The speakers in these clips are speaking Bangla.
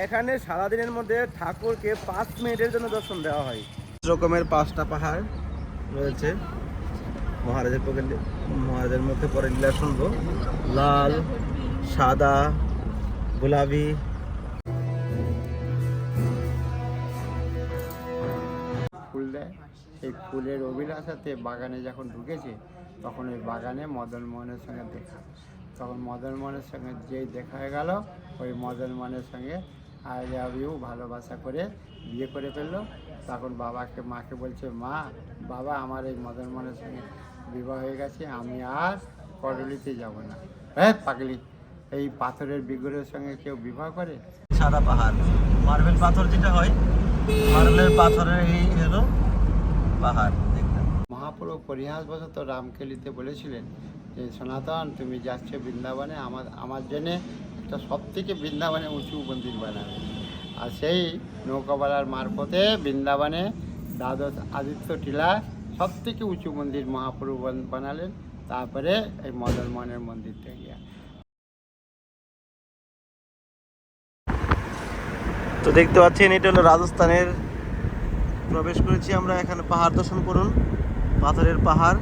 এখানে সারাদিনের মধ্যে ঠাকুরকে পাঁচ মিনিটের জন্য দর্শন দেওয়া হয়। রকমের পাঁচটা পাহাড় রয়েছে। মহারাজের পক্ষে মহারাজের মধ্যে পরে লীলা শুনব। লাল সাদা গোলাপি। ফুল দেয়। এই ফুলের অভিলাষাতে বাগানে যখন ঢুকেছে তখন ওই বাগানে মদন মোহনের সঙ্গে দেখা। তখন মদন মোহনের সঙ্গে যেই দেখা হয়ে গেল ওই মদন মোহনের সঙ্গে আই লাভ ইউ ভালোবাসা করে বিয়ে করে ফেলল। তখন বাবাকে মাকে বলছে মা বাবা আমার এই মদন মনের সঙ্গে বিবাহ হয়ে গেছে আমি আর করলিতে যাব না। হ্যাঁ পাগলি এই পাথরের বিগ্রহের সঙ্গে কেউ বিবাহ করে? সাদা পাহাড় মার্বেল পাথর যেটা হয় মার্বেলের পাথরের এই হলো পাহাড় মহাপ্রভু পরিহাসবশত রামকেলিতে বলেছিলেন যে সনাতন তুমি যাচ্ছ বৃন্দাবনে আমার আমার জন্যে একটা সব থেকে বৃন্দাবনে উঁচু মন্দির বানাবে। আর সেই নৌকাবালার মারফতে বৃন্দাবনে দ্বাদশ আদিত্য টিলা সব থেকে উঁচু মন্দির মহাপ্রভু বান- বানালেন। তারপরে এই মদন মোহনের মন্দিরটা গিয়া তো দেখতে পাচ্ছেন, এটা হলো রাজস্থানের প্রবেশ করেছি আমরা। এখানে পাহাড় দর্শন করুন। পাথরের পাহাড়।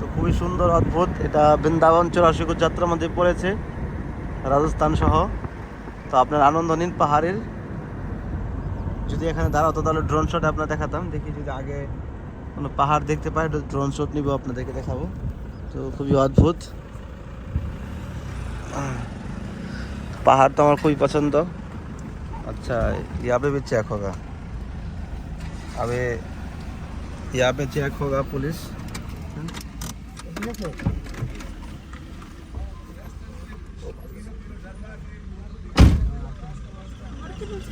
তো খুবই সুন্দর, অদ্ভুত। এটা বৃন্দাবন চৌরাশিকুর যাত্রার মধ্যে পড়েছে। রাজস্থান সহ তো আপনার আনন্দ নিন পাহাড়ের যদি এখানে দাঁড়াতো তাহলে ড্রোন শট আপনার দেখাতাম। দেখি যদি আগে কোনো পাহাড় দেখতে পাই ড্রোন শট নিব, আপনাদেরকে দেখাবো। তো খুবই অদ্ভুত। পাহাড় তো আমার খুবই পছন্দ। আচ্ছা ইয়াবে পে এক হোগা। আবে, ইয়াবে চেক হোগা পুলিশ। पुलिस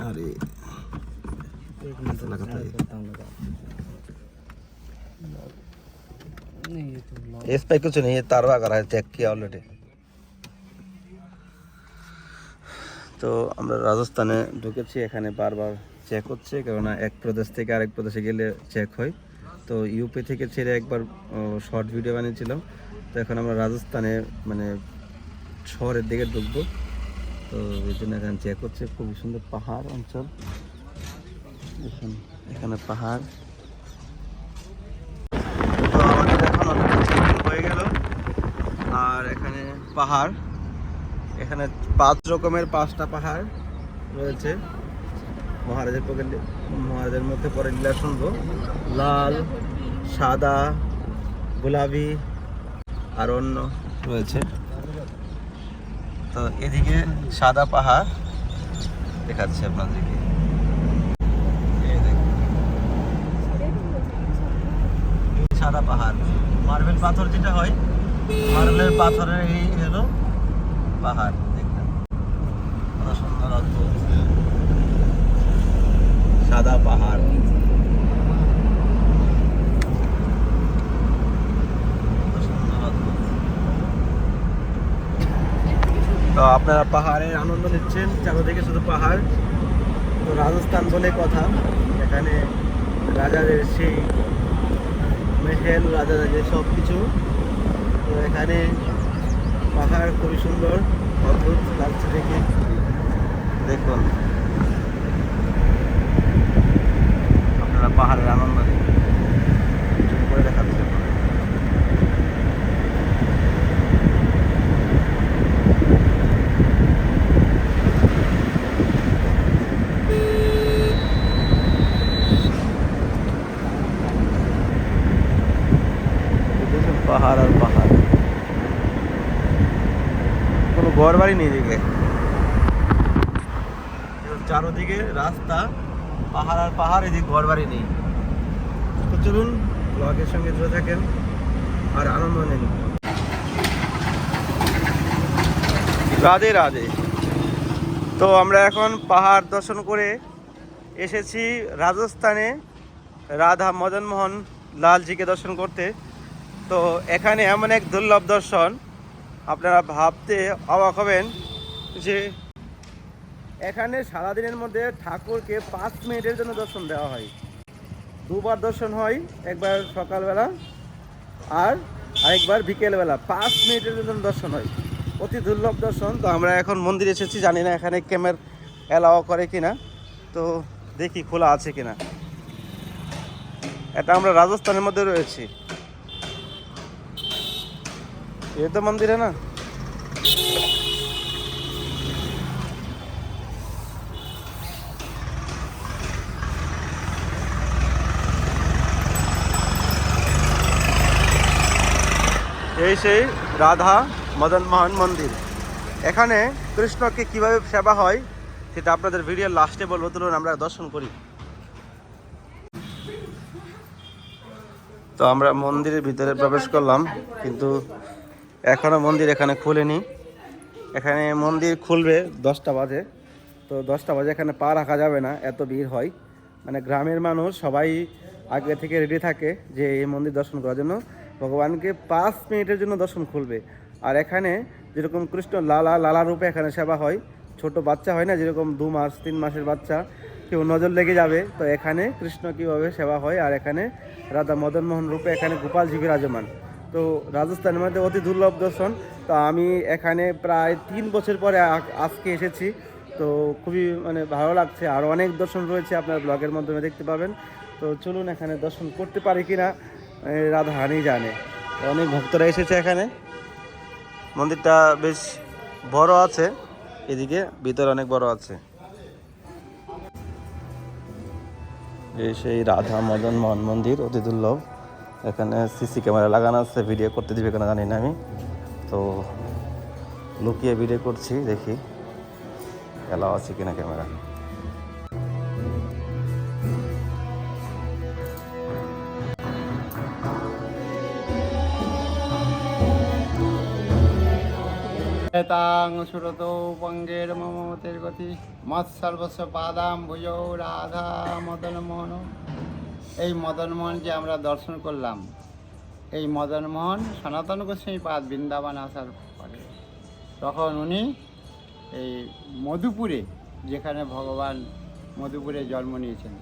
अरे एक मिनट लगा था ये इस पे कुछ नहीं है तारवा करा है चेक किया ऑलरेडी তো আমরা রাজস্থানে ঢুকেছি এখানে বারবার চেক হচ্ছে কেননা এক প্রদেশ থেকে আরেক প্রদেশে গেলে চেক হয় তো ইউপি থেকে ছেড়ে একবার শর্ট ভিডিও বানিয়েছিলাম তো এখন আমরা রাজস্থানে মানে শহরের দিকে ঢুকবো। তো এই জন্য এখানে চেক হচ্ছে খুবই সুন্দর পাহাড় অঞ্চল। এখানে পাহাড়। তো আমাদের এখন হয়ে গেল। আর এখানে পাহাড়। এখানে পাঁচ রকমের পাঁচটা পাহাড় রয়েছে। মহারাজের পক্ষে মহারাজের মধ্যে পরে লীলা শুনব। লাল, সাদা, গোলাপি। আর অন্য রয়েছে। তো এদিকে সাদা পাহাড় দেখাচ্ছে আপনাদেরকে। সাদা পাহাড়। মার্বেল পাথর যেটা হয়, মার্বেলের পাথরের এই হলো পাহাড়। দেখলাম সুন্দর সাদা পাহাড় কত সুন্দর অদ্ভুত। তো আপনারা পাহাড়ের আনন্দ নিচ্ছেন, চারদিকে শুধু পাহাড়। তো রাজস্থান বলে কথা। এখানে রাজাদের সেই মেহেল, রাজাদের সব কিছু তো এখানে পাহাড় খুবই সুন্দর, অদ্ভুত লাগছে দেখে। দেখুন। আপনারা পাহাড়ের আনন্দ করে দেখুন। পাহাড় আর পাহাড়। কোনো ঘর বাড়ি নেই এদিকে চারোদিকে রাস্তা, পাহাড় আর পাহাড়, এদিকে ঘর বাড়ি নেই। তো চলুন, ব্লগের সঙ্গে জুড়ে থাকেন আর আনন্দ নিন। রাধে রাধে। তো আমরা এখন পাহাড় দর্শন করে এসেছি রাজস্থানে রাধা মদনমোহন লালজিকে দর্শন করতে। তো এখানে এমন এক দুর্লভ দর্শন। আপনারা ভাবতে অবাক হবেন যে এখানে সারাদিনের মধ্যে ঠাকুরকে পাঁচ মিনিটের জন্য দর্শন দেওয়া হয়। দুবার দর্শন হয়, একবার সকালবেলা আর আরেকবার বিকেলবেলা। পাঁচ মিনিটের জন্য দর্শন হয়। অতি দুর্লভ দর্শন। তো আমরা এখন মন্দিরে এসেছি, জানি না এখানে ক্যামের অ্যালাও করে কিনা। তো দেখি খোলা আছে কিনা। এটা আমরা রাজস্থানের মধ্যে রয়েছি। ये तो मंदिर है ना এই সেই রাধা মদন মোহন মন্দির এখানে কৃষ্ণকে কিভাবে সেবা হয় সেটা আপনাদের ভিডিওর লাস্টে বলবো তুলুন আমরা দর্শন করি তো আমরা মন্দিরের ভিতরে প্রবেশ করলাম কিন্তু এখনও মন্দির এখানে খুলেনি। এখানে মন্দির খুলবে দশটা বাজে। তো দশটা বাজে এখানে পা রাখা যাবে না, এত ভিড় হয়। মানে গ্রামের মানুষ সবাই আগে থেকে রেডি থাকে যে এই মন্দির দর্শন করার জন্য। ভগবানকে পাঁচ মিনিটের জন্য দর্শন খুলবে। আর এখানে যেরকম কৃষ্ণ লালা লালা রূপে এখানে সেবা হয়, ছোট বাচ্চা হয় না, যেরকম দু মাস, তিন মাসের বাচ্চা, কেউ নজর লেগে যাবে। তো এখানে কৃষ্ণ কীভাবে সেবা হয়, আর এখানে রাধা মদন মোহন রূপে এখানে গোপালজি বিরাজমান। তো রাজস্থানের মধ্যে অতি দুর্লভ দর্শন। তো আমি এখানে প্রায় তিন বছর পরে আজকে এসেছি। তো খুবই মানে ভালো লাগছে। আর অনেক দর্শন রয়েছে আপনার ব্লগের মাধ্যমে দেখতে পাবেন। তো চলুন এখানে দর্শন করতে পারি কি না রাধা হানি জানে। অনেক ভক্তরা এসেছে এখানে। মন্দিরটা বেশ বড় আছে। এদিকে ভিতরে অনেক বড় আছে। সেই রাধা মদন মোহন মন্দির, অতি দুর্লভ। এখানে সিসি ক্যামেরা লাগানো আছে ভিডিও করতে দিবে কেন জানি না আমি। তো লুকিয়ে ভিডিও করছি, দেখি এলাও আছে কিনা ক্যামেরা। তাং সুরত পঙ্গের ভুজৌ রাধা মদন মোহন। এই মদন মোহন যে আমরা দর্শন করলাম, এই মদন মোহন সনাতন গোস্বামী পাদ বৃন্দাবন আসার পরে, তখন উনি এই মধুপুরে, যেখানে ভগবান মধুপুরে জন্ম নিয়েছেন,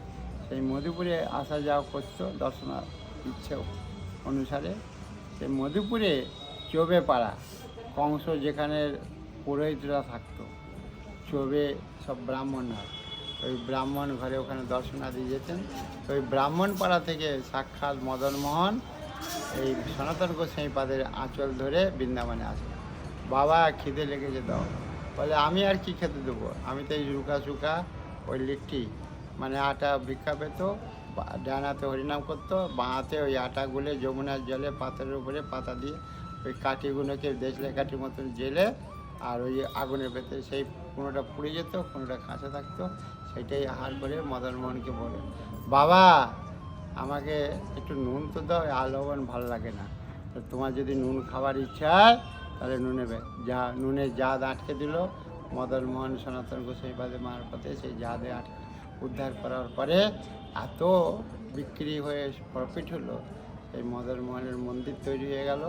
সেই মধুপুরে আসা যাওয়া করতো দর্শন ইচ্ছে অনুসারে। সেই মধুপুরে চোবে পাড়া কংস যেখানে পুরোহিতরা থাকতো, চোবে সব ব্রাহ্মণরা। ওই ব্রাহ্মণ ঘরে ওখানে দর্শনাদি যেতেন। ওই ব্রাহ্মণ পাড়া থেকে সাক্ষাৎ মদন মোহন, এই সনাতন গোস্বামী পাদের আঁচল ধরে বৃন্দাবনে আসে। বাবা খিদে লেগেছে দাও। বলে, আমি আর কি খেতে দেবো? আমি তো এই রুকা সুকা ওই লিট্টি। মানে আটা ভিক্ষা পেত, বা- ডান হাতে হরিনাম করতো বাঁ হাতে ওই আটা গুলে যমুনার জলে পাথরের উপরে পাতা দিয়ে ওই কাঠিগুলোকে দেশলে কাঠির মতন জেলে আর ওই আগুনের ভেতরে সেই কোনোটা পুড়ে যেত, কোনোটা কাঁচা থাকতো। সেটাই আহার করে মদন মোহনকে বলে। বাবা, আমাকে একটু নুন তো দাও আর লবণ ভালো লাগে না। তো তোমার যদি নুন খাবার ইচ্ছা হয়, তাহলে নুনে যা, নুনের জাদ আটকে দিল মদন মোহন সনাতন গোসাই বাদে মার পথে সেই জাদে আটকে উদ্ধার করার পরে এত বিক্রি হয়ে প্রফিট হলো এই মদন মোহনের মন্দির তৈরি হয়ে গেল।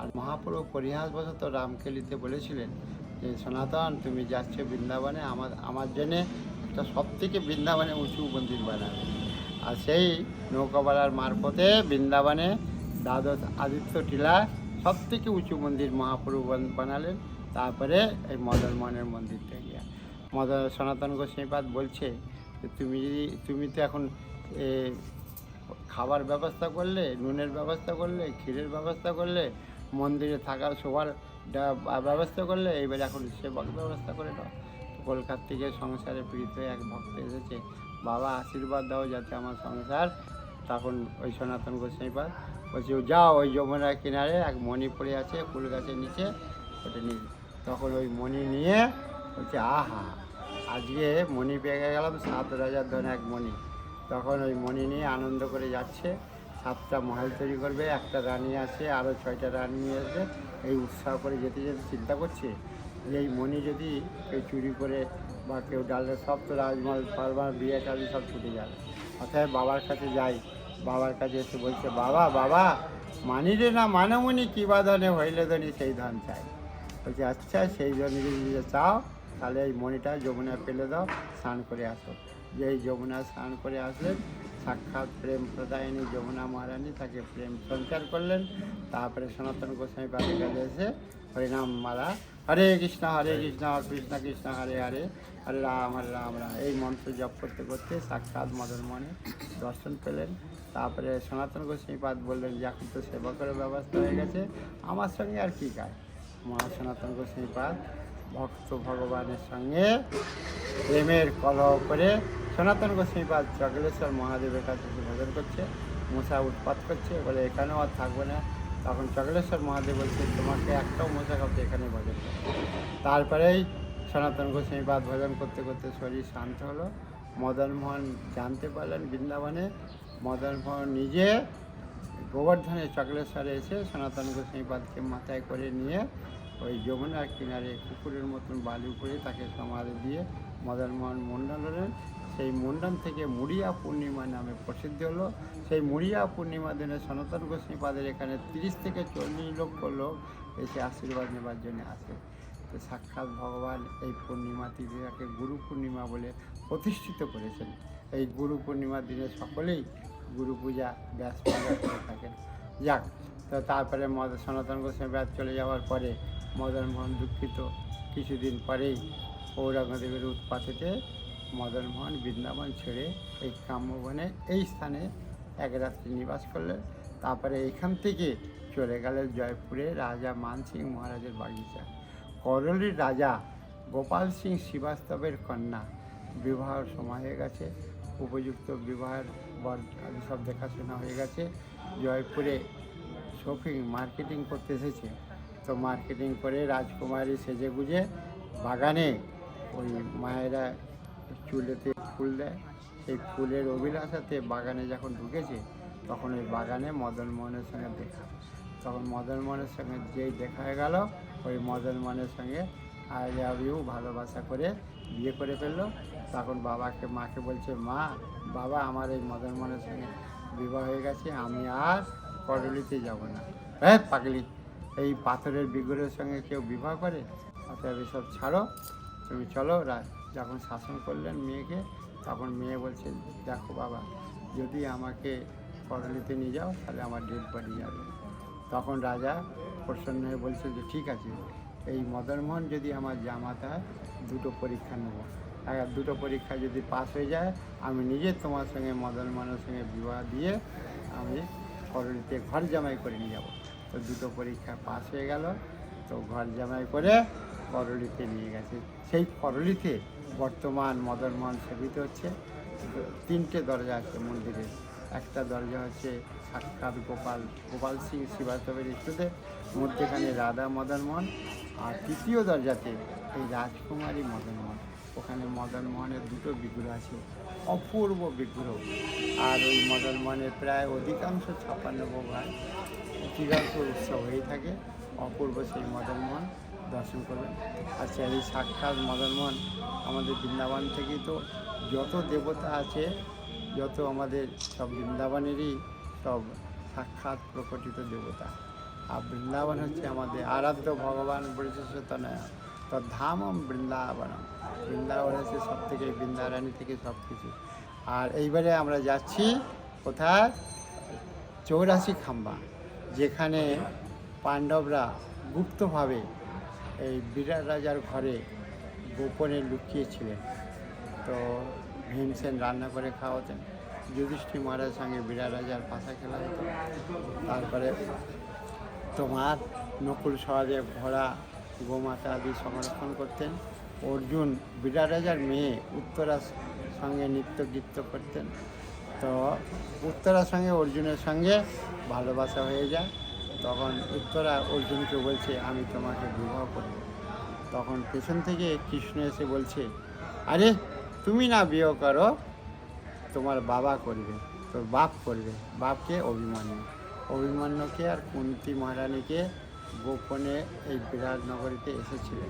আর মহাপ্রভু পরিহাসবশত রামকেলিতে বলেছিলেন যে, সনাতন, তুমি যাচ্ছ বৃন্দাবনে, আমার আমার জন্যে একটা সব থেকে বৃন্দাবনে উঁচু মন্দির বানাবে আর সেই নৌকাবালার মারফতে বৃন্দাবনে দ্বাদশ আদিত্য টিলা সব থেকে উঁচু মন্দির মহাপ্রভু বান- বানালেন। তারপরে এই মদন মোহনের মন্দিরটা গিয়া। মদন, সনাতন গোস্বামীপাদ বলছে যে, তুমি যদি, তুমি তো এখন খাবার ব্যবস্থা করলে, নুনের ব্যবস্থা করলে, ক্ষীরের ব্যবস্থা করলে, মন্দিরে থাকার শোবার ব্যবস্থা করলে, এইবার এখন সেবক ব্যবস্থা করে দাও। কলকাতা থেকে সংসারে পীড়িত এক ভক্ত এসেছে, বাবা, আশীর্বাদ দাও যাতে আমার সংসার তখন ওই সনাতন গোস্বামীপাদ বলছে, যাও ওই যমুনার কিনারে, এক মণি পড়ে আছে, ফুল গাছের নিচে, ওটা নিয়ে তখন ওই মণি নিয়ে বলছে, আহা, আজকে মণি পেয়ে গেলাম, সাত রাজার ধরে এক মণি। তখন ওই মণি নিয়ে আনন্দ করে যাচ্ছে, সাতটা মহল তৈরি করবে, একটা রানী আসে আরও ছয়টা রানী নিয়ে আসবে এই উৎসাহ করে যেতে যেতে চিন্তা করছে যে এই মণি যদি কেউ চুরি করে বা কেউ ডালে সব তো রাজমহল ফালমাল বিয়ে টালি সব ছুটে যাবে অর্থাৎ বাবার কাছে যাই। বাবার কাছে এসে বলছে, বাবা বাবা, মানি রে না মানমণি কী বা ধনে হইলে ধনী সেই ধন চাই। বলছে আচ্ছা সেই জন্য যদি চাও, তাহলে এই মণিটা যমুনা ফেলে দাও, স্নান করে আসো। যে এই যমুনা স্নান করে আসলেন, সাক্ষাৎ প্রেম প্রদায়িনী যমুনা মহারানী তাকে প্রেম সঞ্চার করলেন। তারপরে সনাতন গোস্বামী পাদের কাছে এসে হরিনাম মালা হরে কৃষ্ণ হরে কৃষ্ণ কৃষ্ণ কৃষ্ণ, হরে হরে। হরে রাম হরে রাম রাম। এই মন্ত্র জপ করতে করতে সাক্ষাৎ মদন মনে দর্শন পেলেন। তারপরে সনাতন গোস্বামী পাদ বললেন, যে এখন তো সেবকের ব্যবস্থা হয়ে গেছে, আমার সঙ্গে আর কী কাজ? মহা সনাতন গোস্বামী পাদ ভক্ত ভগবানের সঙ্গে প্রেমের কলহ করে সনাতন গোস্বামীপাদ চকলেশ্বর মহাদেবের কাছে ভজন করছে, মশা উৎপাত করছে। বলে, এখানেও আর থাকবে না। তখন চকলেশ্বর মহাদেব বলছে, তোমাকে একটাও মশা কাউকে এখানে ভজন তারপরেই সনাতন গোস্বামীপাদ ভজন করতে করতে শরীর শান্ত হলো। মদন মোহন জানতে পারলেন বৃন্দাবনে। মদন মোহন নিজে গোবর্ধনে চকলেশ্বরে এসে সনাতন গোস্বামীপাদকে মাথায় করে নিয়ে ওই যমুনার কিনারে কুকুরের মতন বালি উপরে তাকে সমাধি দিয়ে মদনমোহন মুন্ডন হলেন। সেই মুন্ডন থেকে মুড়িয়া পূর্ণিমা নামে প্রসিদ্ধ হলো। সেই মুড়িয়া পূর্ণিমা দিনে সনাতন গোস্বামীপাদের এখানে তিরিশ থেকে চল্লিশ লক্ষ লোক এসে আশীর্বাদ নেবার জন্য আসে। তো সাক্ষাৎ ভগবান এই পূর্ণিমা তিথিটাকে গুরু পূর্ণিমা বলে প্রতিষ্ঠিত করেছেন। এই গুরু পূর্ণিমার দিনে সকলেই গুরু পূজা, ব্যাস পূজা করে থাকেন। যাক, তো তারপরে মদ, সনাতন গোস্বামী ব্যাস চলে যাওয়ার পরে মদন মোহন দুঃখিত। কিছুদিন পরেই ঔরঙ্গজেবের উৎপাতেতে মদন মোহন বৃন্দাবন ছেড়ে এই কাম্যবনে এই স্থানে এক রাত্রি নিবাস করলেন তারপরে এখান থেকে চলে গেলেন জয়পুরে রাজা মানসিং মহারাজের বাগিচা। করলির রাজা গোপাল সিং শ্রীবাস্তবের কন্যা। বিবাহের সময় হয়ে গেছে, উপযুক্ত বিবাহের বর সব দেখাশোনা হয়ে গেছে। জয়পুরে শপিং, মার্কেটিং করতে এসেছে। তো মার্কেটিং করে রাজকুমারী সেজে গুজে বাগানে ওই মায়েরা চুলেতে ফুল দেয়। সেই ফুলের অভিলাষাতে বাগানে যখন ঢুকেছে, তখন ওই বাগানে মদন মোহনের সঙ্গে দেখা। তখন মদন মোহনের সঙ্গে যেই দেখা হয়ে গেল, ওই মদন মোহনের সঙ্গে লাভ ইউ ভালোবাসা করে বিয়ে করে ফেলল। তখন বাবাকে, মাকে বলছে, মা, বাবা, আমার এই মদন মোহনের সঙ্গে বিবাহ হয়ে গেছে, আমি আর করলিতে যাব না। হ্যাঁ পাগলি, এই পাথরের বিগ্রহের সঙ্গে কেউ বিবাহ করে? অতএব এসব ছাড়ো। তুমি চলো যখন শাসন করলেন মেয়েকে, তখন মেয়ে বলছে, দেখো বাবা, যদি আমাকে করলিতে নিয়ে যাও, তাহলে আমার ডেড বডি যাবে। তখন রাজা প্রসন্ন হয়ে বলছে যে, ঠিক আছে, এই মদনমোহন যদি আমার জামাতা, দুটো পরীক্ষা নেব। আর দুটো পরীক্ষা যদি পাস হয়ে যায়, আমি নিজে তোমার সঙ্গে, মদনমোহনের সঙ্গে বিবাহ দিয়ে আমি করলিতে ঘর জামাই করে নিয়ে যাব। তো দুটো পরীক্ষা পাস হয়ে গেল। তো ঘর জামাই করে করলিতে নিয়ে গেছে। সেই করলিতে বর্তমান মদনমোহন সেবিত হচ্ছে। তিনটে দরজা আছে মন্দিরে। একটা দরজা হচ্ছে সাক্ষাৎ গোপাল গোপাল সিং শ্রীবাস্তবের ইষ্টদেব মধ্যেখানে রাধা মদনমোহন আর তৃতীয় দরজাতে এই রাজকুমারী মদনমোহন। ওখানে মদনমোহনের দুটো বিগ্রহ আছে, অপূর্ব বিগ্রহ। আর ওই মদনমোহনের প্রায় অধিকাংশ ছাপ্পান্ন ভোগ হয়। উৎসব হয়ে থাকে। অপূর্ব সেই মদনমোহন। দর্শন করবেন। আচ্ছা এই সাক্ষাৎ মদনমোহন আমাদের বৃন্দাবন থেকেই তো যত দেবতা আছে, যত আমাদের সব বৃন্দাবনেরই সব সাক্ষাৎ প্রকটিত দেবতা। আর বৃন্দাবন হচ্ছে আমাদের আরাধ্য ভগবান ব্রজতনয় তো ধামম বৃন্দাবনম। বৃন্দাবন হচ্ছে সব থেকে বৃন্দারানী থেকে সব কিছু আর এইবারে আমরা যাচ্ছি কোথায়? চৌরাশি খাম্বা, যেখানে পাণ্ডবরা গুপ্তভাবে এই বিরাট রাজার ঘরে গোপনে লুকিয়েছিলেন। তো ভীমসেন রান্না করে খাওয়াতেন। যুধিষ্ঠির মহারাজের সঙ্গে বিরাট রাজার পাশা খেলা হতো। তারপরে তোমার নকুল সহদেব ঘোড়া, গোমাতা আদি সংরক্ষণ করতেন। অর্জুন বিরাট রাজার মেয়ে উত্তরার সঙ্গে নৃত্য গীত্য করতেন। তো উত্তরার সঙ্গে অর্জুনের সঙ্গে ভালোবাসা হয়ে যায়। তখন উত্তরা অর্জুনকে বলছে, আমি তোমাকে বিবাহ করব। তখন পেছন থেকে কৃষ্ণ এসে বলছে, আরে, তুমি না বিয়ে করো, তোমার বাবা করবে, তোর বাপ করবে। বাপকে অভিমান্য। অভিমান্যকে আর কুন্তি মহারানীকে গোপনে এই বিরাটনগরীতে এসেছিলেন।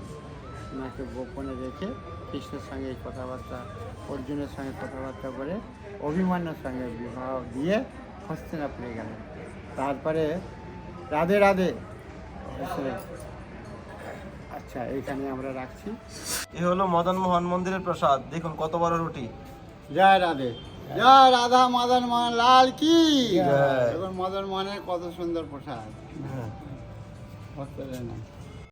ওনাকে গোপনে রেখে কৃষ্ণের সঙ্গে এই কথাবার্তা, অর্জুনের সঙ্গে কথাবার্তা বলে অভিমান্যর সঙ্গে বিবাহ দিয়ে হস্তিনাপুরে গেলেন। তারপরে রাধে রাধে। আচ্ছা এইখানে আমরা রাখছি। এ হলো মদন মোহন মন্দিরের প্রসাদ। দেখুন কত বড় রুটি। জয় রাধে। জয় রাধা মদন মোহন লাল কি। এখন মদন মোহনের কত সুন্দর প্রসাদ। বুঝতে না?